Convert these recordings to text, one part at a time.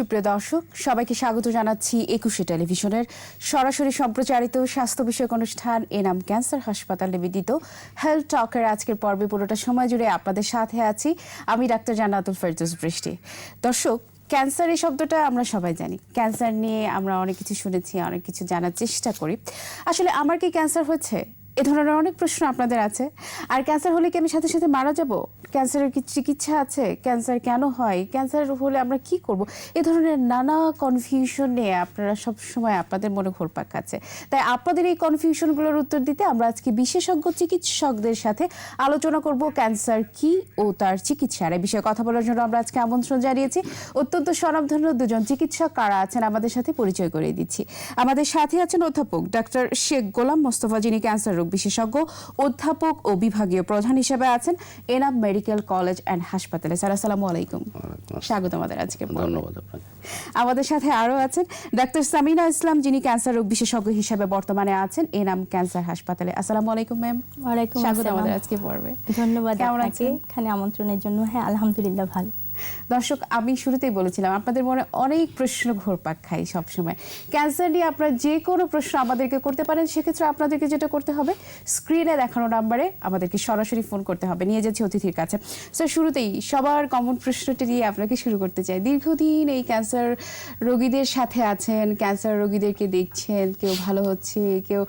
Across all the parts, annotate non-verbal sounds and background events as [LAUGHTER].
সুপ্রিয় দর্শক, সবাইকে স্বাগত জানাচ্ছি একুশে টেলিভিশনের। সরাসরি সম্প্রচারিত স্বাস্থ্য বিষয়ক অনুষ্ঠান এনাম ক্যান্সার হাসপাতাল নিবেদিত হেলথ টকের আজকের পর্বে পুরোটা সময় জুড়ে আপনাদের সাথে আছি আমি ডাক্তার জান্নাতুল ফেরদৌস বৃষ্টি। দর্শক, ক্যান্সার এই শব্দটা আমরা সবাই জানি। ক্যান্সার নিয়ে আমরা অনেক কিছু শুনেছি, অনেক কিছু জানার চেষ্টা করি। আসলে আমার কি ক্যান্সার হচ্ছে? এ ধরনের অনেক প্রশ্ন আপনাদের আছে। আর ক্যান্সার হলে কি আমি সাথে সাথে মারা যাব? ক্যান্সারের কি চিকিৎসা আছে? ক্যান্সার কেন হয়? ক্যান্সার হলে আমরা কি করব? এ ধরনের নানা কনফিউশন নিয়ে আপনারা সব সময় আপনাদের মনে ঘোরপাক আছে তাই আপনাদের এই কনফিউশনগুলোর উত্তর দিতে আমরা আজকে বিশেষজ্ঞ চিকিৎসকদের সাথে আলোচনা করব ক্যান্সার কি ও তার চিকিৎসার এই বিষয়ে। কথা বলার জন্য আমরা আজকে আমন্ত্রণ জানিয়েছি। অত্যন্ত স্বনামধন্য দুজন চিকিৎসক কারা আছেন আমাদের সাথে পরিচয় করে দিচ্ছি। আমাদের সাথে আছেন অধ্যাপক ডাক্তার শেখ গোলাম মোস্তফা, যিনি ক্যান্সার রোগ। বিশেষজ্ঞ অধ্যাপক ও বিভাগীয় প্রধান হিসেবে আছেন এনাম মেডিকেল কলেজ অ্যান্ড হাসপাতালে। স্যার আসসালামু আলাইকুম। স্বাগত আমাদের আজকে ধন্যবাদ আমাদের সাথে আরও আছেন ডাক্তার সামিনা ইসলাম যিনি ক্যান্সার রোগ বিশেষজ্ঞ হিসেবে বর্তমানে আছেন এনাম ক্যান্সার হাসপাতালে। আসসালামু আলাইকুম ম্যাম। ওয়ালাইকুম স্বাগত আমাদের আজকে পর্বে। ধন্যবাদ আপনাকে এখানে আমন্ত্রণের জন্য। হ্যাঁ আলহামদুলিল্লাহ ভালো। দর্শক, আমি শুরুতেই বলেছিলাম, আপনাদের মনে অনেক প্রশ্ন ঘোরপাক খাই সবসময়। ক্যান্সার নিয়ে আপনারা যে কোনো প্রশ্ন আমাদেরকে করতে পারেন, সেক্ষেত্রে আপনাদেরকে যেটা করতে হবে স্ক্রিনে দেখানো নাম্বারে আমাদেরকে সরাসরি ফোন করতে হবে। নিয়ে যাচ্ছি অতিথির কাছে। স্যার শুরুতেই সবার কমন প্রশ্নটি দিয়ে আপনাকে শুরু করতে চাই। দীর্ঘদিন এই ক্যান্সার রোগীদের সাথে আছেন ক্যান্সার রোগীদেরকে দেখছেন, কেউ ভালো হচ্ছে, কেউ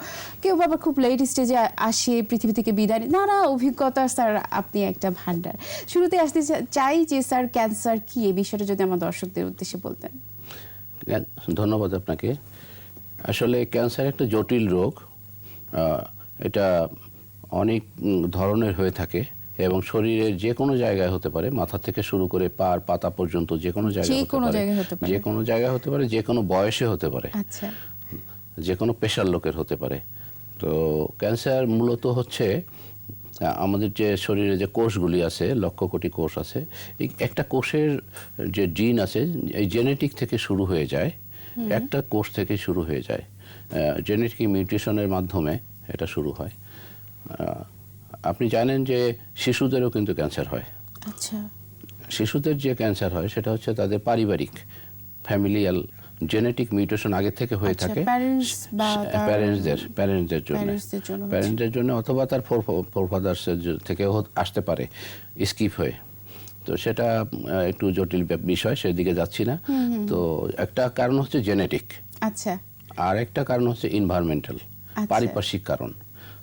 কেউ বাবা খুব লেট স্টেজে আসে, পৃথিবী থেকে বিদায় নানা অভিজ্ঞতা, স্যার, আপনি একটা ভান্ডার শুরুতে আসতে চাই যে, স্যার ক্যান্সার কি? এই বিষয়টা যদি আমার দর্শকদের উদ্দেশ্যে বলতেন। ধন্যবাদ আপনাকে। আসলে ক্যান্সার একটা জটিল রোগ। এটা অনেক ধরনের হয়ে থাকে এবং শরীরের যে কোনো জায়গায় হতে পারে মাথা থেকে শুরু করে পার পাতা পর্যন্ত যে কোনো জায়গায় যে হতে কোনো পারে। জায়গায় হতে পারে। যে কোনো জায়গায় হতে পারে যে কোনো বয়সে হতে পারে। আচ্ছা। যে কোনো পেশার লোকের হতে পারে। তো ক্যান্সার মূলত হচ্ছে আমাদের যে শরীরে যে কোষগুলি আছে লক্ষ কোটি কোষ আছে এই একটা কোষের যে জিন আছে এই জেনেটিক থেকে শুরু হয়ে যায় একটা কোষ থেকে শুরু হয়ে যায়। জেনেটিক মিউটেশনের মাধ্যমে এটা শুরু হয়। আপনি জানেন যে শিশুদেরও কিন্তু ক্যান্সার হয়। আচ্ছা। শিশুদের যে ক্যান্সার হয় সেটা হচ্ছে তাদের পারিবারিক ফ্যামিলিয়াল জেনেটিক মিউটেশন আগে থেকে হয়ে আচ্ছা, থাকে প্যারেন্টসদের প্যারেন্টসদের জন্য। প্যারেন্টসদের জন্য। অথবা তার ফোরফাদার্সের থেকেও হত- আসতে পারে স্কিপ হয়ে। তো সেটা একটু জটিল বিষয় সেদিকে যাচ্ছি না। তো একটা কারণ হচ্ছে জেনেটিক আচ্ছা। আর একটা কারণ হচ্ছে ইনভায়রনমেন্টাল আচ্ছা। পারিপার্শ্বিক কারণ।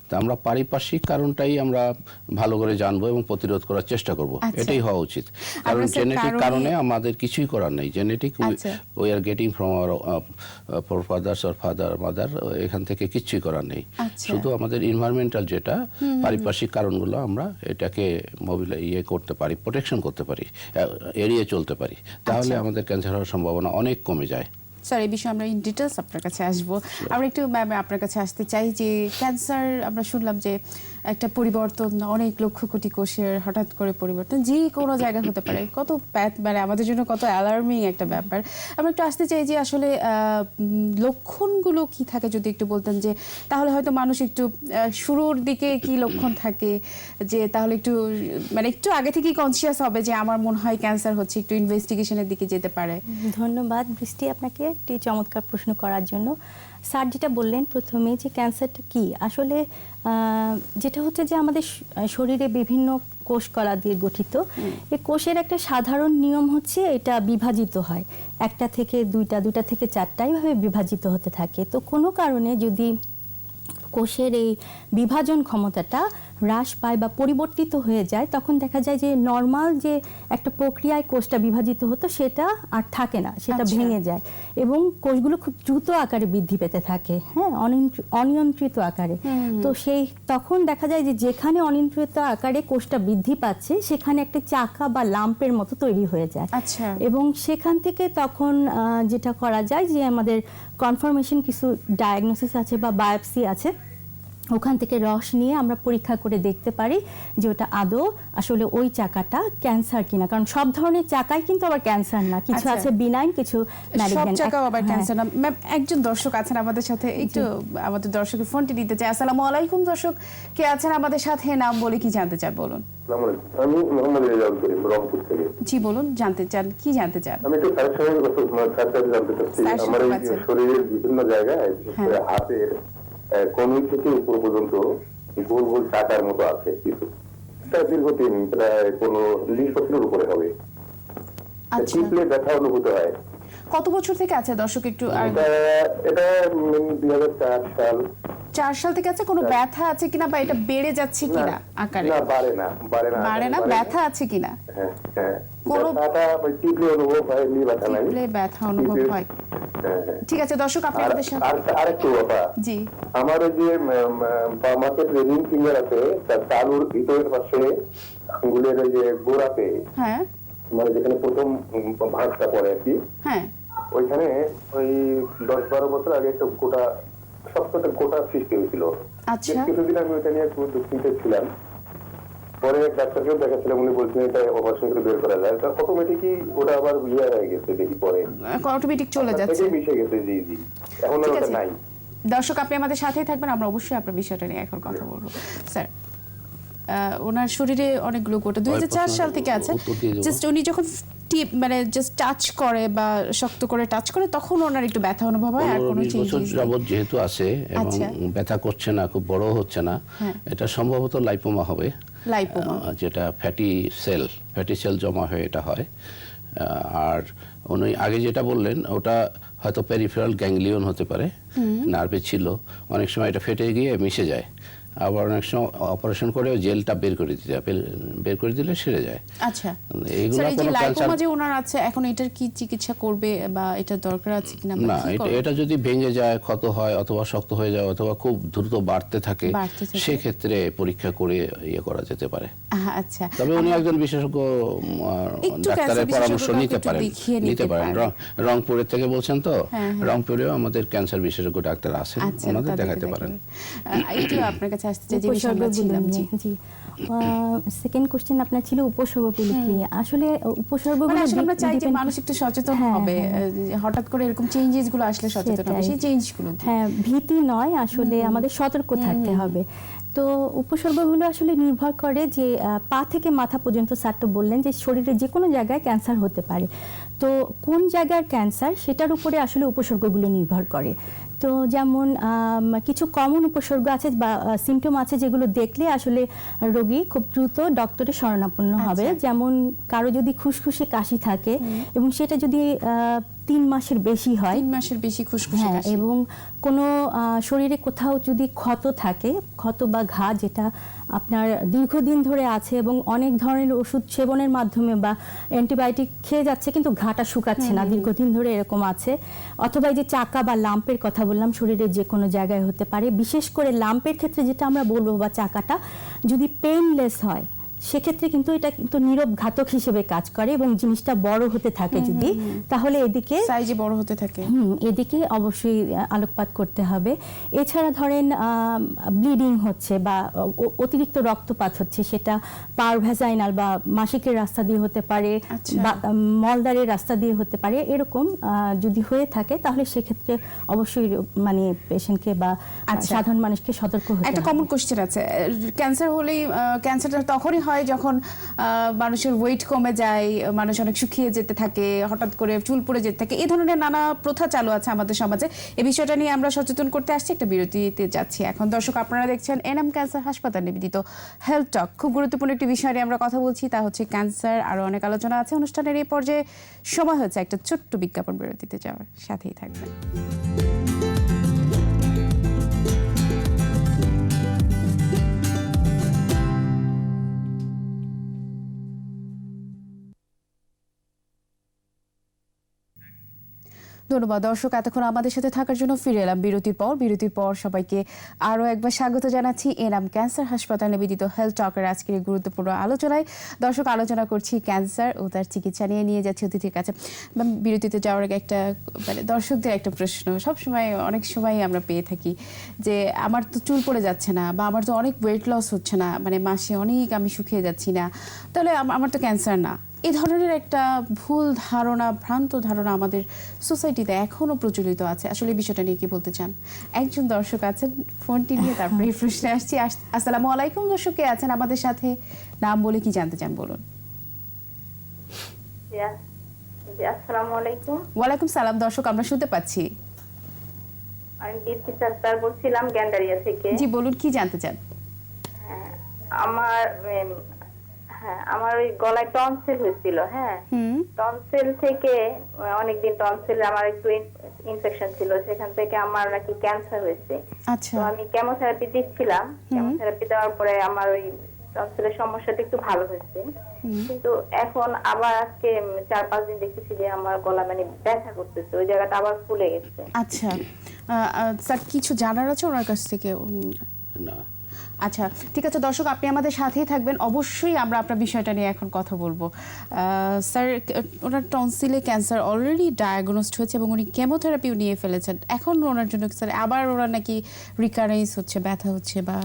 তা আমরা পারিপার্শ্বিক কারণটাই আমরা ভালো করে জানব এবং প্রতিরোধ করার চেষ্টা করব আচ্ছা। এটাই হওয়া উচিত কারণ জেনেটিক কারণে- আমাদের কিছুই করার নেই genetic. We are getting from our forefathers or father mother এখান থেকে কিছুই করার নেই আচ্ছা। শুধু আমাদের ইনভায়রনমেন্টাল যেটা পারিপার্শ্বিক কারণগুলো আমরা এটাকে মোবিল ইয়ে করতে পারি প্রোটেকশন করতে পারি এড়িয়ে চলতে পারি তাহলে আচ্ছা। আমাদের ক্যান্সার হওয়ার সম্ভাবনা অনেক কমে যায় স্যার এই বিষয়ে আমরা ইন ডিটেলস আপনার কাছে আসব। আমরা একটু ম্যাম আপনার কাছে আসতে চাই যে ক্যান্সার আমরা শুনলাম যে একটা পরিবর্তন, অনেক লক্ষ কোটি কোষের হঠাৎ করে পরিবর্তন, যে কোনো জায়গায় হতে পারে। কত প্যাথ মানে আমাদের জন্য কত অ্যালার্মিং একটা ব্যাপার। আমরা একটু আসতে চাই যে আসলে লক্ষণগুলো কি থাকে যদি একটু বলতেন যে, তাহলে হয়তো মানুষ একটু শুরুর দিকে কি লক্ষণ থাকে, যে তাহলে একটু মানে একটু আগে থেকেই কনসিয়াস হবে যে আমার মনে হয় ক্যান্সার হচ্ছে, একটু ইনভেস্টিগেশনের দিকে যেতে পারে। ধন্যবাদ বৃষ্টি আপনাকে, একটি চমৎকার প্রশ্ন করার জন্য। স্যার যেটা বললেন প্রথমে যে ক্যান্সারটা কি? আসলে যেটা হচ্ছে যে আমাদের শরীরে বিভিন্ন কোষ কলা দিয়ে গঠিত। এই কোষের একটা সাধারণ নিয়ম হচ্ছে এটা বিভাজিত হয়। একটা থেকে দুইটা দুইটা থেকে চারটা এইভাবে বিভাজিত হতে থাকে। তো কোনো কারণে যদি কোষের এই বিভাজন ক্ষমতাটা হ্রাস পায় বা পরিবর্তিত হয়ে যায় তখন দেখা যায় যে নর্মাল যে একটা প্রক্রিয়ায় কোষটা বিভাজিত হতো সেটা আর থাকে না সেটা আচ্ছা। ভেঙে যায়। এবং কোষগুলো খুব দ্রুত আকারে বৃদ্ধি পেতে থাকে হ্যাঁ অনিয়ন্ত্রিত আকারে। তো সেই তখন দেখা যায় যে যেখানে অনিয়ন্ত্রিত আকারে কোষটা বৃদ্ধি পাচ্ছে সেখানে একটা চাকা বা লাম্পের মতো তৈরি হয়ে যায়। আচ্ছা। এবং সেখান থেকে তখন যেটা করা যায় যে আমাদের কনফার্মেশন কিছু ডায়াগনোসিস আছে বা বায়োপসি আছে ওখান থেকে রস নিয়ে আমরা পরীক্ষা করে দেখতে পারি যে ওটা আদৌ আসলে ওই চাকাটা ক্যান্সার কিনা। কারণ সব ধরনের চাকাই কিন্তু আবার ক্যান্সার না। কিছু আচ্ছা। আছে বিনাইন কিছু সব malignant। আবার হ্যাঁ। ক্যান্সার না। ম্যাম একজন দর্শক আছেন আমাদের সাথে। একটু আমাদের দর্শকের ফোনটি নিতে চাই। আসসালামু আলাইকুম দর্শক। কে আছেন আমাদের সাথে? নাম বলে কি জানতে চান বলুন। আমি মোহাম্মদ রেজাউল করিম রংপুর থেকে। জি বলুন জানতে চান। কি জানতে চান? আমি একটু মানে স্যার জানতে চাচ্ছি। আমার। শরীরের বিভিন্ন জায়গায় হ্যাঁ। হাতের কনুই থেকে উপর পর্যন্ত গোল গোল টাকার মতো আছে কিছু এটা দীর্ঘদিন প্রায় কোন লিস্ট বছরের উপরে হবে। আচ্ছা। টিপলে ব্যথা অনুভূত হয়। কত বছর থেকে আছে দর্শক একটু এটা দুই চার সাল। চার সাল থেকে আছে? কোনো ব্যথা আছে কিনা বা এটা বেড়ে যাচ্ছে কিনা আকারে? না বাড়ে না বাড়ে না বাড়ে না? ব্যথা আছে কিনা? হ্যাঁ হ্যাঁ। কোনো- টিপলে অনুভব হয় এমনি ব্যথা নাই টিপলে ব্যথা অনুভব হয়। হ্যাঁ হ্যাঁ। ঠিক আছে দর্শক আপনি আমাদের সাথে আরেকটু কথা। জি। আমার ওই যে বাম হাতের রিং ফিঙ্গার আছে তার তালুর ভিতরের পাশে আঙ্গুলের ওই যে গোড়াতে হ্যাঁ। মানে যেখানে প্রথম ভাঁজটা পড়ে আর কি হ্যাঁ। ওইখানে ওই দশ বারো বছর আগে একটা গোটা গোটা সৃষ্টি হয়েছিল। আচ্ছা। বেশ কিছুদিন আমি ওইটা নিয়ে একটু দুশ্চিন্তায় ছিলাম। পরে ডাক্তারকেও দেখাচ্ছিলাম উনি বলছিলেন এটা অপারেশন করে বের করা যায়। তা অটোমেটিকই ওটা আবার ইয়ে হয়ে গেছে দেখি পরে। অটোমেটিক চলে যাচ্ছে। মিশে গেছে জি জি। এখন আর ওটা নাই। দর্শক আপনি আমাদের সাথেই থাকবেন আমরা অবশ্যই আপনার বিষয়টা নিয়ে এখন কথা বলব। স্যার আহ, ওনার শরীরে অনেকগুলো গোটা দুই হাজার চার সাল থেকে আছে। জাস্ট উনি যখন টিপ মানে জাস্ট টাচ করে বা শক্ত করে টাচ করে তখন ওনার একটু ব্যথা অনুভব হয় আর কোনো চেঞ্জেস যাবৎ যেহেতু আছে এবং আচ্ছা। ব্যথা করছে না খুব বড় হচ্ছে না হ্যাঁ। এটা সম্ভবত লাইপোমা হবে। লাইপোমা যেটা ফ্যাটি সেল ফ্যাটি সেল জমা হয়ে এটা হয়। আর উনি আগে যেটা বললেন ওটা হয়তো পেরিফেরাল গ্যাংলিয়ন হতে পারে নার্ভে ছিল। অনেক সময় এটা ফেটে গিয়ে মিশে যায়। আবার অনেক সময় অপারেশন করে জেলটা বের করে দিতে হয় বের- করে দিলে সেরে যায়। আচ্ছা। এইগুলো কোনো ক্যান্সার যে ওনার আছে এখন এটার কি চিকিৎসা করবে বা এটা দরকার আছে কিনা না এটা যদি ভেঙে যায় ক্ষত হয় অথবা শক্ত হয়ে যায় অথবা খুব দ্রুত বাড়তে থাকে থাকে। সেক্ষেত্রে পরীক্ষা করে ইয়ে করা যেতে পারে। আচ্ছা। তবে উনি একজন বিশেষজ্ঞ ডাক্তারের পরামর্শ নিতে পারেন নিতে পারেন। রংপুরের থেকে বলছেন তো হ্যাঁ, হ্যাঁ। রংপুরেও আমাদের ক্যান্সার বিশেষজ্ঞ ডাক্তার আছেন আচ্ছা ওনাদের দেখাতে পারেন। আপনার কাছে আসতে চাই যে বিষয়ে আমরা ছিলাম জি। জি। সেকেন্ড কোশ্চেন আপনার ছিল উপসর্গগুলো কি আসলে উপসর্গগুলো মানে আসলে আমরা চাই যে মানুষ একটু সচেতন হ্যাঁ, হবে হ্যাঁ। হঠাৎ করে এরকম চেঞ্জেসগুলো আসলে সচেতন হবে সেই চেঞ্জগুলো হ্যাঁ ভীতি নয় আসলে আমাদের সতর্ক থাকতে হবে। তো উপসর্গগুলো আসলে নির্ভর করে যে পা থেকে মাথা পর্যন্ত স্যার তো বললেন যে শরীরে যে কোনো জায়গায় ক্যান্সার হতে পারে। তো কোন জায়গার ক্যান্সার সেটার উপরে আসলে উপসর্গগুলো নির্ভর করে। তো যেমন কিছু কমন উপসর্গ আছে বা সিমটম আছে যেগুলো দেখলে আসলে রোগী খুব দ্রুত ডক্টরের শরণাপন্ন হবে। আচ্ছা। যেমন কারও যদি খুসখুসে কাশি থাকে এবং সেটা যদি তিন মাসের বেশি হয়। তিন মাসের বেশি খুশখুশি হ্যাঁ এবং কোনো শরীরে কোথাও যদি ক্ষত থাকে ক্ষত বা ঘা যেটা আপনার দীর্ঘদিন ধরে আছে এবং অনেক ধরনের ওষুধ সেবনের মাধ্যমে বা অ্যান্টিবায়োটিক খেয়ে যাচ্ছে কিন্তু ঘাটা শুকাচ্ছে না দীর্ঘদিন ধরে এরকম আছে। অথবা এই যে চাকা বা লাম্পের কথা বললাম শরীরের যে কোনো জায়গায় হতে পারে। বিশেষ করে লাম্পের ক্ষেত্রে যেটা আমরা বলব বা চাকাটা যদি পেইনলেস হয় সেক্ষেত্রে কিন্তু এটা কিন্তু নীরব ঘাতক হিসেবে কাজ করে এবং জিনিসটা বড় হতে থাকে যদি তাহলে এদিকে সাইজে বড় হতে থাকে। এদিকে অবশ্যই আলোকপাত করতে হবে। এছাড়া ধরেন ব্লিডিং হচ্ছে বা অতিরিক্ত রক্তপাত হচ্ছে সেটা পার ভ্যাজাইনাল বা মাসিকের রাস্তা দিয়ে হতে পারে আচ্ছা। বা উম, মলদ্বারের রাস্তা দিয়ে হতে পারে এরকম আহ, যদি হয়ে থাকে তাহলে সেক্ষেত্রে অবশ্যই মানে পেশেন্টকে বা আচ্ছা। সাধারণ মানুষকে সতর্ক হতে একটা কমন কোশ্চেন আছে। ক্যান্সার হলেই ক্যান্সারটা তখনই হয় যখন মানুষের ওয়েট কমে যায়, মানুষ অনেক শুকিয়ে যেতে থাকে, হঠাৎ করে চুল পড়ে যেতে থাকে, এই ধরনের নানা প্রথা চালু আছে আমাদের সমাজে। এই বিষয়টা নিয়ে আমরা সচেতন করতে আসছি, একটা বিরতিতে যাচ্ছি এখন। দর্শক, আপনারা দেখছেন এনাম ক্যান্সার হাসপাতাল নিবেদিত হেলথ টক খুব গুরুত্বপূর্ণ একটি বিষয় নিয়ে আমরা কথা বলছি, তা হচ্ছে ক্যান্সার, আরও অনেক আলোচনা আছে। অনুষ্ঠানের এই পর্যায়ে সময় হচ্ছে একটা ছোট্ট বিজ্ঞাপন বিরতিতে যাওয়ার। সাথেই থাকবেন। ধন্যবাদ। দর্শক, এতক্ষণ আমাদের সাথে থাকার জন্য ফিরে এলাম বিরতির পর। বিরতির পর সবাইকে আরও একবার স্বাগত জানাচ্ছি এনাম ক্যান্সার হাসপাতাল নিবেদিত হেলথ টকের আজকের গুরুত্বপূর্ণ আলোচনায়। দর্শক, আলোচনা করছি ক্যান্সার ও তার চিকিৎসা নিয়ে নিয়ে যাচ্ছি অতিথির কাছে। বিরতিতে যাওয়ার আগে একটা মানে দর্শকদের একটা প্রশ্ন। সবসময়, অনেক সময় আমরা পেয়ে থাকি যে, আমার তো চুল পড়ে যাচ্ছে না বা আমার তো অনেক ওয়েট লস হচ্ছে না মানে মাসে অনেক আমি শুকিয়ে যাচ্ছি না। তাহলে আমার তো ক্যান্সার না। এই ধরনের একটা ভুল ধারণা ভ্রান্ত ধারণা আমাদের সোসাইটিতে এখনও প্রচলিত আছে। আসলে বিষয়টা নিয়ে কি বলতে চান? একজন দর্শক আছেন ফোনটি নিয়ে তারপরে [LAUGHS] এই প্রশ্নে আসছি। আস- আসসালামু আলাইকুম দর্শক কে আছেন আমাদের সাথে? নাম বলে কি জানতে চান বলুন। আসসালামু আলাইকুম। ওয়ালাইকুম সালাম দর্শক আমরা শুনতে পাচ্ছি। আমি দীপ্তি সরকার বলছিলাম গ্যান্ডারিয়া থেকে। জি বলুন কি জানতে চান? হ্যাঁ, আমার হ্যাঁ আমার ওই গলায় টনসিল হয়েছিল হ্যাঁ। টনসিল থেকে অনেকদিন টনসিল আমার একটু ইনফেকশন ছিল সেখান থেকে আমার নাকি ক্যান্সার হয়েছে। আচ্ছা। তো আমি কেমোথেরাপি দিচ্ছিলাম। কেমোথেরাপি দেওয়ার পরে আমার ওই টনসিলের সমস্যাটা একটু ভালো হয়েছে। কিন্তু এখন আবার আজকে চার পাঁচ দিন দেখতেছি যে আমার গলা মানে ব্যথা করতেছে ওই জায়গাটা আবার ফুলে গেছে। আচ্ছা। স্যার কিছু জানার আছে ওনার কাছ থেকে? না। আচ্ছা ঠিক আছে দর্শক আপনি আমাদের সাথেই থাকবেন। অবশ্যই আমরা আপনার বিষয়টা নিয়ে এখন কথা বলব। স্যার ওনার টনসিলে ক্যান্সার অলরেডি ডায়াগনোসড হয়েছে এবং উনি কেমোথেরাপিও নিয়ে ফেলেছেন। এখন ওনার জন্য স্যার আবার ওনার নাকি রিকারেন্স হচ্ছে ব্যথা হচ্ছে বা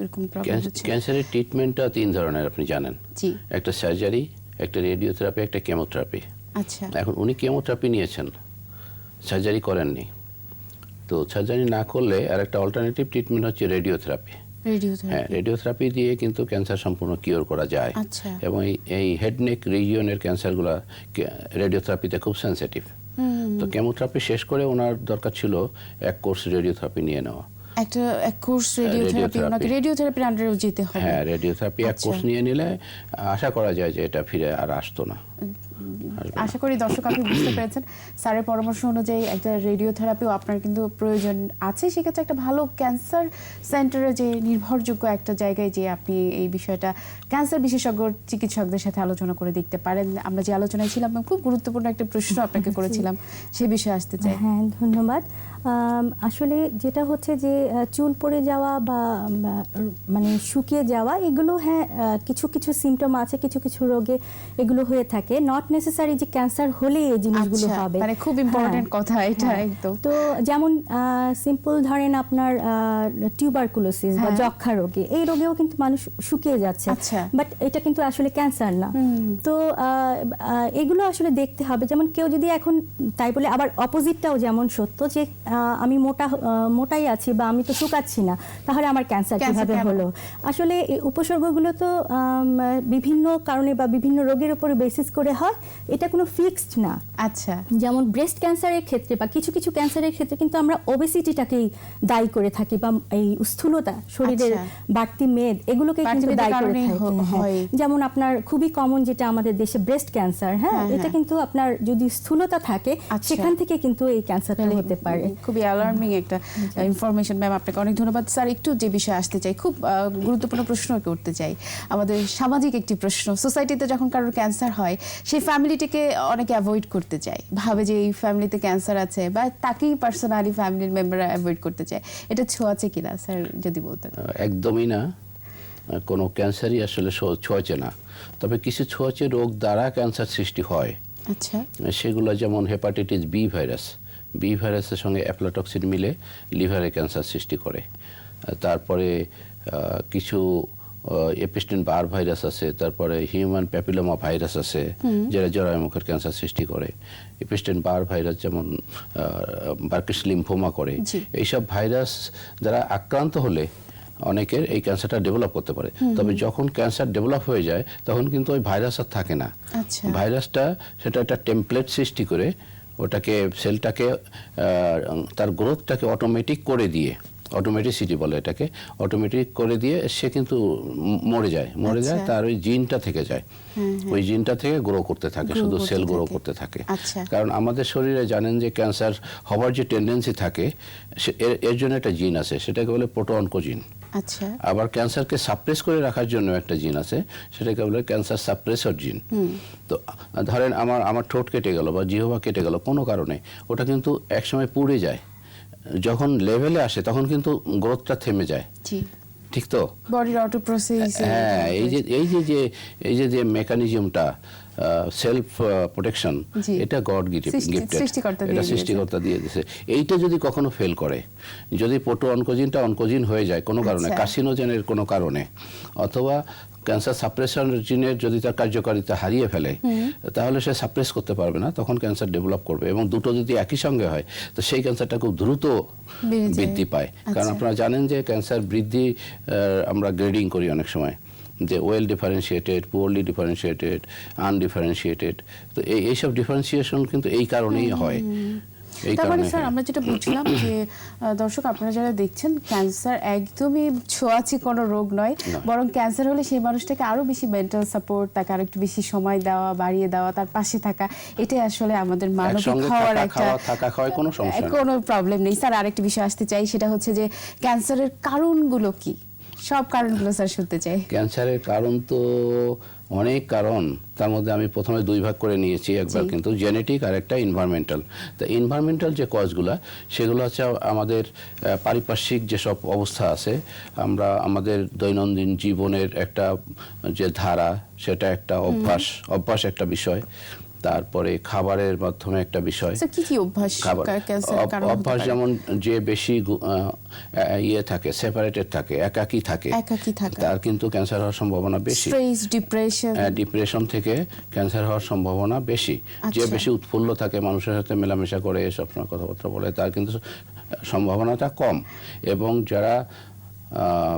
এরকম প্রবলেম হচ্ছে? ক্যান্সারের ট্রিটমেন্টটা তিন ধরনের আপনি জানেন। জি। একটা সার্জারি একটা রেডিওথেরাপি একটা কেমোথেরাপি আচ্ছা। এখন উনি কেমোথেরাপি নিয়েছেন। সার্জারি করেননি। তো সার্জারি না করলে আর একটা অল্টারনেটিভ ট্রিটমেন্ট হচ্ছে রেডিওথেরাপি হ্যাঁ রেডিওথেরাপি রেডিওথেরাপি দিয়ে কিন্তু ক্যান্সার সম্পূর্ণ কিওর করা যায় আচ্ছা। এবং এই- এই হেড নেক রিজিয়নের ক্যান্সারগুলো রেডিওথেরাপিতে খুব সেন্সিটিভ তো কেমোথেরাপি শেষ করে ওনার দরকার ছিল এক কোর্স রেডিওথেরাপি নিয়ে নেওয়া একটা এক কোর্স রেডিওথেরাপি radiotherapy। ওনাকে রেডিওথেরাপির আন্ডারেও যেতে হবে হ্যাঁ রেডিওথেরাপি এক আচ্ছা। কোর্স নিয়ে নিলে আশা করা যায় যে এটা ফিরে আর আসতো না। আশা করি দর্শক আপনি বুঝতে পেরেছেন। স্যারের পরামর্শ অনুযায়ী একটা রেডিওথেরাপিও আপনার কিন্তু প্রয়োজন আছে। সেক্ষেত্রে একটা ভালো ক্যান্সার সেন্টারে যে নির্ভরযোগ্য একটা জায়গায় যে আপনি এই বিষয়টা ক্যান্সার বিশেষজ্ঞ চিকিৎসকদের সাথে আলোচনা করে দেখতে পারেন। আমরা যে আলোচনায় ছিলাম খুব গুরুত্বপূর্ণ একটা প্রশ্ন আপনাকে করেছিলাম সে বিষয়ে আসতে চাই। হ্যাঁ ধন্যবাদ। আসলে যেটা হচ্ছে যে চুল পড়ে যাওয়া বা বা, মানে শুকিয়ে যাওয়া এগুলো হ্যাঁ কিছু কিছু সিমটম আছে কিছু কিছু রোগে এগুলো হয়ে থাকে। নট নেসেসারি যে ক্যান্সার হলে এই জিনিসগুলো আচ্ছা, হবে। মানে খুব ইম্পর্টেন্ট হ্যাঁ, কথা এটা হ্যাঁ। একদম। তো যেমন সিম্পল ধরেন আপনার টিউবারকুলোসিস বা হ্যাঁ। যক্ষা রোগে এই রোগেও কিন্তু মানুষ শুকিয়ে যাচ্ছে। আচ্ছা। বাট এটা কিন্তু আসলে ক্যান্সার না। তো এগুলো আসলে দেখতে হবে। যেমন কেউ যদি এখন তাই বলে আবার অপোজিটটাও যেমন সত্য যে আমি মোটা মোটাই আছি বা আমি তো শুকাচ্ছি না তাহলে আমার ক্যান্সার কীভাবে হলো? আসলে উপসর্গগুলো তো বিভিন্ন কারণে বা বিভিন্ন রোগের উপরে বেসিস করে হয় এটা কোনো ফিক্সড না। আচ্ছা। যেমন ব্রেস্ট ক্যান্সারের ক্ষেত্রে বা কিছু কিছু ক্যান্সারের ক্ষেত্রে কিন্তু আমরা ওবেসিটিটাকেই দায়ী করে থাকি বা এই স্থূলতা শরীরের আচ্ছা। বাড়তি মেদ এগুলোকে কিন্তু দায়ী করে থাকি। হ্যাঁ। যেমন আপনার খুবই কমন যেটা আমাদের দেশে ব্রেস্ট ক্যান্সার হ্যাঁ এটা হ্যাঁ। কিন্তু আপনার যদি স্থূলতা থাকে আচ্ছা। সেখান থেকে কিন্তু এই ক্যান্সারটা হতে পারে। খুবই অ্যালার্মিং একটা ইনফরমেশন ম্যাম আপনাকে অনেক ধন্যবাদ। স্যার একটু যে বিষয়ে আসতে চাই খুব গুরুত্বপূর্ণ প্রশ্ন করতে চাই। আমাদের সামাজিক একটি প্রশ্ন। সোসাইটিতে যখন কারোর ক্যান্সার হয় সেই ফ্যামিলিটিকে অনেকে অ্যাভয়েড করতে চায়। ভাবে যে এই ফ্যামিলিতে ক্যান্সার আছে বা তাকেই পার্সোনালি ফ্যামিলির মেম্বাররা অ্যাভয়েড করতে চায়। এটা ছোঁয়াচে কিনা স্যার যদি বলতেন? একদমই না। কোনো ক্যান্সারই আসলে ছোঁয়াচে না। তবে কিছু ছোঁয়াচে রোগ দ্বারা ক্যান্সার সৃষ্টি হয়। আচ্ছা। সেগুলো যেমন হেপাটাইটিস বি ভাইরাস বি ভাইরাসের সঙ্গে অ্যাপ্লাটক্সিন মিলে লিভারে ক্যান্সার সৃষ্টি করে। তারপরে কিছু এপিস্টেন বার ভাইরাস আছে তারপরে হিউম্যান প্যাপিলোমা ভাইরাস আছে যেটা জরায়ুমুখের ক্যান্সার সৃষ্টি করে। এপিস্টেন বার ভাইরাস যেমন বার্কিস লিম্ফোমা করে। এইসব ভাইরাস দ্বারা আক্রান্ত হলে অনেকের এই ক্যান্সারটা ডেভেলপ করতে পারে। তবে যখন ক্যান্সার ডেভেলপ হয়ে যায় তখন কিন্তু ওই ভাইরাস আর থাকে না। আচ্ছা। ভাইরাসটা সেটা একটা টেমপ্লেট সৃষ্টি করে ওটাকে সেলটাকে তার গ্রোথটাকে অটোমেটিক করে দিয়ে অটোমেটিসিটি বলে এটাকে অটোমেটিক করে দিয়ে সে কিন্তু মরে যায়। মরে যায় আচ্ছা। তার ওই জিনটা থেকে যায়। ওই জিনটা থেকে গ্রো করতে থাকে শুধু সেল গ্রো করতে থাকে। আচ্ছা। কারণ আমাদের শরীরে জানেন যে ক্যান্সার হবার যে টেন্ডেন্সি থাকে এর এর জন্য একটা জিন আছে সেটাকে বলে প্রোটোঅনকোজিন আচ্ছা। আবার ক্যান্সারকে সাপ্রেস করে রাখার জন্য একটা জিন আছে সেটাকে বলে ক্যান্সার সাপ্রেসর জিন তো ধরেন আমার আমার ঠোঁট কেটে গেল বা জিহবা কেটে গেল কোনো কারণে ওটা কিন্তু একসময় পুড়ে যায়। যখন লেভেলে আসে তখন কিন্তু গ্রোথটা থেমে যায়। ঠিক তো? বডির অটো প্রসেস হ্যাঁ এই যে এই যে যে এই যে যে মেকানিজমটা সেলফ প্রোটেকশন এটা গড গিফটেড এটা সৃষ্টিকর্তা দিয়ে দিয়েছে। এইটা যদি কখনো ফেল করে যদি পটু অনকোজিনটা অনকোজিন হয়ে যায় কোনো কারণে আচ্ছা। কার্সিনোজেনের কোনো কারণে অথবা ক্যান্সার সাপ্রেশন জিনের যদি তার কার্যকারিতা হারিয়ে ফেলে তাহলে সে সাপ্রেস করতে পারবে না তখন ক্যান্সার ডেভেলপ করবে। এবং দুটো যদি একই সঙ্গে হয় তো সেই ক্যান্সারটা খুব দ্রুত বৃদ্ধি পায়। কারণ আচ্ছা। আপনারা জানেন যে ক্যান্সার বৃদ্ধি আমরা গ্রেডিং করি অনেক সময়। যে well differentiated poorly differentiated undifferentiated তো এই এইসব ডিফারেন্সিয়েশন কিন্তু এই কারণেই হয়। এই তার মানে স্যার আমরা যেটা বুঝলাম যে দর্শক আপনারা যারা দেখছেন ক্যান্সার একদমই ছোঁয়াচি কোনো রোগ নয় বরং ক্যান্সার হলে সেই মানুষটাকে আরও বেশি মেন্টাল সাপোর্ট তাকে আরও একটু বেশি সময় দেওয়া বাড়িয়ে দেওয়া তার পাশে থাকা এটাই আসলে আমাদের মানবিক হওয়ার একটা কোনো প্রবলেম নেই। স্যার আরেকটি বিষয় আসতে চাই সেটা হচ্ছে যে ক্যান্সারের কারণগুলো কি? সব কারণগুলো স্যার শুনতে চাই। ক্যান্সারের কারণ তো অনেক কারণ। তার মধ্যে আমি প্রথমে দুই ভাগ করে নিয়েছি একবার কিন্তু জেনেটিক আর একটা ইনভায়রনমেন্টাল তো ইনভায়রনমেন্টাল যে কজগুলো সেগুলো হচ্ছে আমাদের পারিপার্শ্বিক যেসব অবস্থা আছে আমরা আমাদের দৈনন্দিন জীবনের একটা যে ধারা সেটা একটা অভ্যাস অভ্যাস একটা বিষয়। তারপরে খাবারের মাধ্যমে একটা বিষয়। স্যার কি কি অভ্যাস? অভ্যাস যেমন যে বেশি ইয়ে থাকে সেপারেটেড থাকে একাকী থাকে একাকী থাকা। তার কিন্তু ক্যান্সার হওয়ার সম্ভাবনা বেশি। স্ট্রেস ডিপ্রেশন ডিপ্রেশন থেকে ক্যান্সার হওয়ার সম্ভাবনা বেশি। যে আচ্ছা। বেশি উৎফুল্ল থাকে মানুষের সাথে মেলামেশা করে সবসময় কথাবার্তা বলে তার কিন্তু সম্ভাবনাটা কম। এবং যারা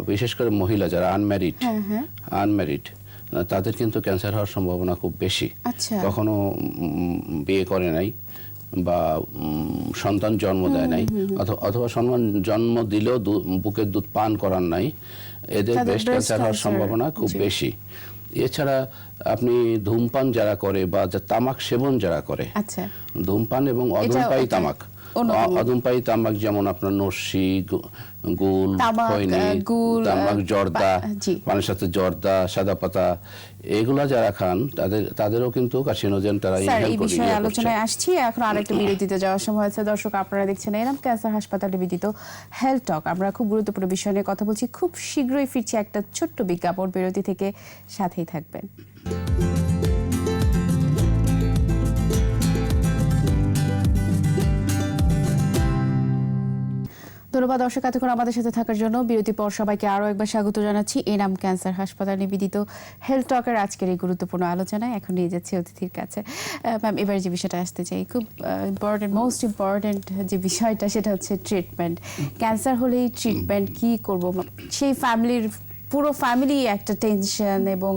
বিশেষ করে মহিলা যারা আনম্যারিড হ্যাঁ, হ্যাঁ। আনম্যারিড তাদের কিন্তু ক্যান্সার হওয়ার সম্ভাবনা খুব বেশি। আচ্ছা। কখনো বিয়ে করে নাই বা সন্তান জন্ম দেয় নাই অথ- অথবা সন্তান জন্ম দিলেও বুকের দুধ পান করার নাই। এদের ব্রেস্ট ক্যান্সার হওয়ার সম্ভাবনা খুব বেশি। এছাড়া আপনি ধূমপান যারা করে বা তামাক সেবন যারা করে আচ্ছা। ধূমপান এবং অধূমপায়ী তামাক। অন্যতম। অ- তামাক যেমন আপনার নস্যি গুল তামাক, খৈনি তামাক জর্দা। পানের সাথে জর্দা সাদা পাতা এগুলা যারা খান তাদের তাদেরও কিন্তু কার্সিনোজেন তারা এই বিষয়ে আলোচনায় আসছি। এখন আরেকটা বিরতিতে যাওয়ার সময় আছে। দর্শক আপনারা দেখছেন এরাম ক্যান্সার হাসপাতালে বিদিত হেলথ টক আমরা খুব গুরুত্বপূর্ণ বিষয় নিয়ে কথা বলছি। খুব শীঘ্রই ফিরছি একটা ছোট্ট বিজ্ঞাপন বিরতি থেকে সাথেই থাকবেন। ধন্যবাদ দর্শক, এতক্ষণ আমাদের সাথে থাকার জন্য বিরতি পর সবাইকে আরও একবার স্বাগত জানাচ্ছি। এনাম ক্যান্সার হাসপাতাল নিবেদিত হেলথ টকের আজকের এই গুরুত্বপূর্ণ আলোচনায়। এখন নিয়ে যাচ্ছি অতিথির কাছে। ম্যাম এবার যে বিষয়টা আসতে চাই, খুব ইম্পর্টেন্ট মোস্ট ইম্পর্টেন্ট যে বিষয়টা সেটা হচ্ছে ট্রিটমেন্ট ক্যান্সার হলেই ট্রিটমেন্ট কি করব? সেই ফ্যামিলির পুরো ফ্যামিলি একটা টেনশন এবং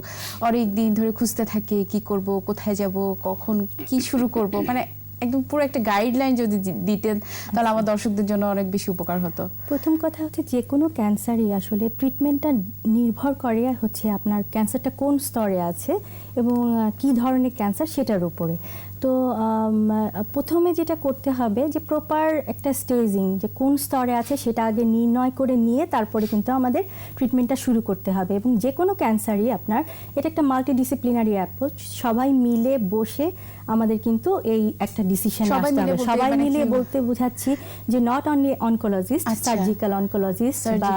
অনেক দিন ধরে খুঁজতে থাকে, কি করব, কোথায় যাব, কখন কি শুরু করব? মানে একদম পুরো একটা গাইডলাইন যদি দিতেন, তাহলে আমার দর্শকদের জন্য অনেক বেশি উপকার হতো। প্রথম কথা হচ্ছে যে কোনো ক্যান্সারই আসলে ট্রিটমেন্টটা নির্ভর করে হচ্ছে আপনার ক্যান্সারটা কোন স্তরে আছে এবং কি ধরনের ক্যান্সার সেটার উপরে। তো প্রথমে যেটা করতে হবে যে প্রপার একটা স্টেজিং যে কোন স্তরে আছে সেটা আগে নির্ণয় করে নিয়ে তারপরে কিন্তু আমাদের ট্রিটমেন্টটা শুরু করতে হবে। এবং যে কোনো ক্যান্সারই আপনার এটা একটা মাল্টিডিসিপ্লিনারি অ্যাপ্রোচ সবাই মিলে বসে আমাদের কিন্তু এই একটা ডিসিশন সবাই আসতে মিলে হবে। বলতে সবাই মানে মিলে বলতে বোঝাচ্ছি যে not only oncologist. Surgical oncologist বা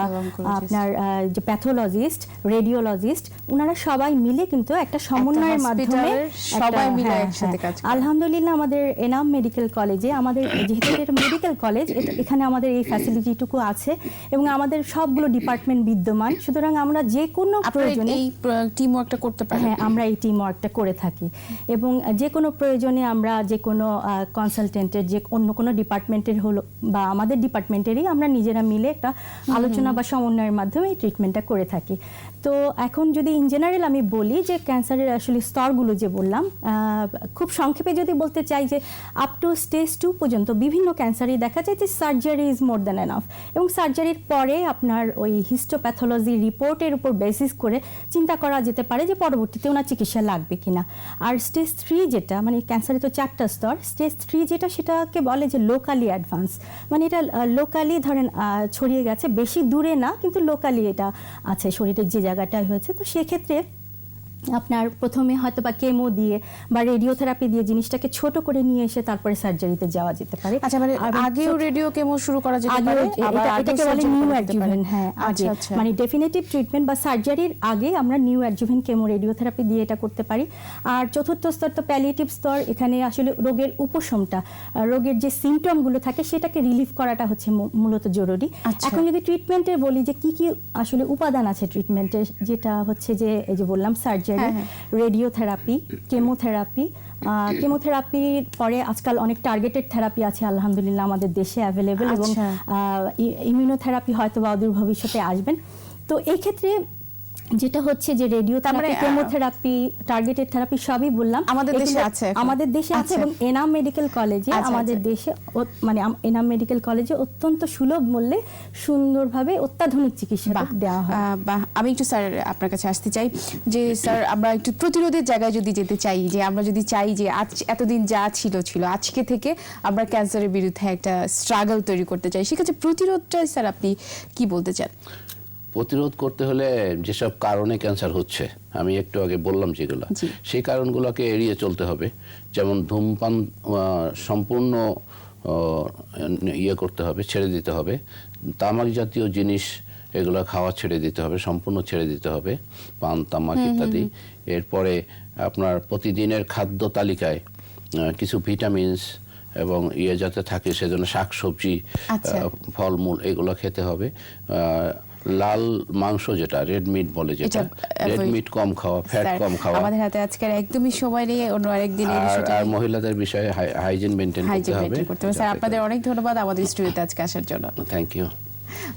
আপনার যে প্যাথোলজিস্ট রেডিওলজিস্ট ওনারা সবাই মিলে কিন্তু একটা সমন্বয়ের মাধ্যমে সবাই মিলে হ্যাঁ, একসাথে হ্যাঁ। কাজ আলহামদুলিল্লাহ আমাদের এনাম মেডিকেল কলেজে আমাদের [COUGHS] যেহেতু এটা মেডিকেল কলেজ এখানে আমাদের এই ফ্যাসিলিটিটুকু আছে এবং আমাদের সবগুলো ডিপার্টমেন্ট বিদ্যমান। সুতরাং আমরা যে কোনো প্রয়োজনে এই টিম ওয়ার্কটা করতে পারেন। হ্যাঁ আমরা এই টিম ওয়ার্কটা করে থাকি। এবং যে কোনো প্রয়োজনে আমরা যে কোনো কনসালটেন্টের যে অন্য কোনো ডিপার্টমেন্টের হলো বা আমাদের ডিপার্টমেন্টেরই আমরা নিজেরা মিলে একটা আলোচনা বা সমন্বয়ের মাধ্যমে এই ট্রিটমেন্টটা করে থাকি। তো এখন যদি ইন জেনারেল আমি বলি যে ক্যান্সারের আসলে স্তরগুলো যে বললাম খুব সংক্ষেপে যদি বলতে চাই যে আপ টু স্টেজ টু পর্যন্ত বিভিন্ন ক্যান্সারই দেখা যায় যে surgery is more than enough এবং সার্জারির পরে আপনার ওই হিস্টোপ্যাথোলজি রিপোর্টের উপর বেসিস করে চিন্তা করা যেতে পারে যে পরবর্তীতে ওনার চিকিৎসা লাগবে কিনা। আর স্টেজ থ্রি যেটা মানে ক্যান্সারে তো চারটা স্তর স্টেজ থ্রি যেটা সেটাকে বলে যে লোকালি অ্যাডভান্স মানে এটা লোকালি ধরেন ছড়িয়ে গেছে, বেশি দূরে না, কিন্তু লোকালি এটা আছে, শরীরের যে জায়গাটায় হয়েছে তো সেক্ষেত্রে আপনার প্রথমে হয়তো বা কেমো দিয়ে বা রেডিওথেরাপি দিয়ে জিনিসটাকে ছোট করে নিয়ে এসে তারপরে সার্জারিতে যাওয়া যেতে পারে। আচ্ছা মানে আগেও রেডিও কেমো শুরু করা যেতে পারে? এটা- এটাকে বলে নিউ। অ্যাডজুভেন্ট হ্যাঁ আগে আচ্ছা আচ্ছা। মানে ডেফিনেটিভ ট্রিটমেন্ট বা সার্জারির আগে আমরা নিউ অ্যাডজুভেন্ট কেমো রেডিওথেরাপি দিয়ে এটা করতে পারি। আর চতুর্থ স্তর তো প্যালিয়েটিভ স্তর এখানে আসলে রোগের উপশমটা রোগের যে সিমটমগুলো থাকে সেটাকে রিলিফ করাটা হচ্ছে মূলত জরুরি। আচ্ছা। এখন যদি ট্রিটমেন্টের বলি যে কি কি আসলে উপাদান আছে ট্রিটমেন্টের যেটা হচ্ছে যে এই যে বললাম সার্জারি হ্যাঁ। রেডিওথেরাপি কেমোথেরাপি কেমোথেরাপির পরে আজকাল অনেক টার্গেটেড থেরাপি আছে আলহামদুলিল্লাহ আমাদের দেশে অ্যাভেলেবেল এবং। ইমিউনোথেরাপি হয়তো বা অদূর ভবিষ্যতে আসবেন তো এই ক্ষেত্রে যেটা হচ্ছে যে রেডিও তার মানে, কেমোথেরাপি টার্গেটেড থেরাপি সবই বললাম। আমাদের দেশে আছে আমাদের দেশে আছে। এবং এনাম মেডিকেল কলেজে আমাদের। দেশে মানে এনাম মেডিকেল কলেজে অত্যন্ত সুলভ মূল্যে সুন্দরভাবে অত্যাধুনিক চিকিৎসা দেওয়া হয়। বাহ। আমি একটু স্যার আপনার কাছে আসতে চাই যে স্যার আমরা একটু প্রতিরোধের জায়গায় যদি যেতে চাই যে আমরা যদি চাই যে আজ এতদিন যা ছিল ছিল আজকে থেকে আমরা ক্যান্সারের বিরুদ্ধে একটা স্ট্রাগল তৈরি করতে চাই সেক্ষেত্রে প্রতিরোধটাই স্যার আপনি কি বলতে চান? প্রতিরোধ করতে হলে যেসব কারণে ক্যান্সার হচ্ছে আমি একটু আগে বললাম যেগুলো সেই কারণগুলোকে এড়িয়ে চলতে হবে। যেমন ধূমপান সম্পূর্ণ ইয়ে করতে হবে ছেড়ে দিতে হবে। তামাক জাতীয় জিনিস এগুলো খাওয়া ছেড়ে দিতে হবে সম্পূর্ণ ছেড়ে দিতে হবে পান তামাক ইত্যাদি। এরপরে আপনার প্রতিদিনের খাদ্য তালিকায় কিছু ভিটামিনস এবং ইয়ে যাতে থাকে সেজন্য শাকসবজি আচ্ছা। আহ, ফলমূল এগুলো খেতে হবে। লাল মাংস যেটা রেড মিট বলে যেটা রেড মিট কম খাওয়া ফ্যাট কম খাওয়া। আমাদের হাতে আজকের একদমই সময় নেই অন্য আরেকদিন এই আর বিষয়টা আর মহিলাদের বিষয়ে হাইজিন মেইনটেইন করতে হাইজিন হবে। করতে হবে। স্যার আপনাদের অনেক ধন্যবাদ আমাদের স্টুডিওতে আজকে আসার জন্য। থ্যাংক ইউ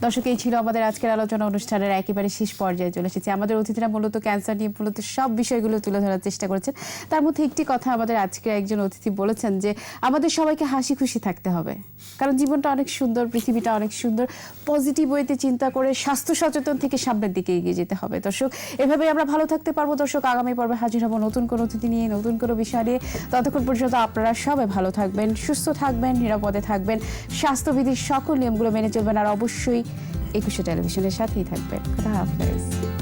দর্শক, এই ছিল আমাদের আজকের আলোচনা অনুষ্ঠানের একেবারে শেষ পর্যায়ে চলে এসেছে। আমাদের অতিথিরা মূলত ক্যান্সার নিয়ে মূলত সব বিষয়গুলো তুলে ধরার চেষ্টা করেছেন। তার মধ্যে একটি কথা আমাদের আজকে একজন অতিথি বলেছেন যে, আমাদের সবাইকে হাসি খুশি থাকতে হবে। কারণ জীবনটা অনেক সুন্দর, পৃথিবীটা অনেক সুন্দর। পজিটিভ ওয়েতে চিন্তা করে স্বাস্থ্য সচেতন থেকে সামনের দিকে এগিয়ে যেতে হবে। দর্শক এভাবে আমরা ভালো থাকতে পারব। দর্শক, আগামী পর্বে হাজির হব নতুন কোনো অতিথি নিয়ে, নতুন কোনো বিষয় নিয়ে। ততক্ষণ পর্যন্ত আপনারা সবাই ভালো থাকবেন, সুস্থ থাকবেন, নিরাপদে থাকবেন। স্বাস্থ্যবিধির সকল নিয়মগুলো মেনে চলবেন। আর অবশ্যই একুশে টেলিভিশনের সাথেই থাকবেন। কথা হাফেজ।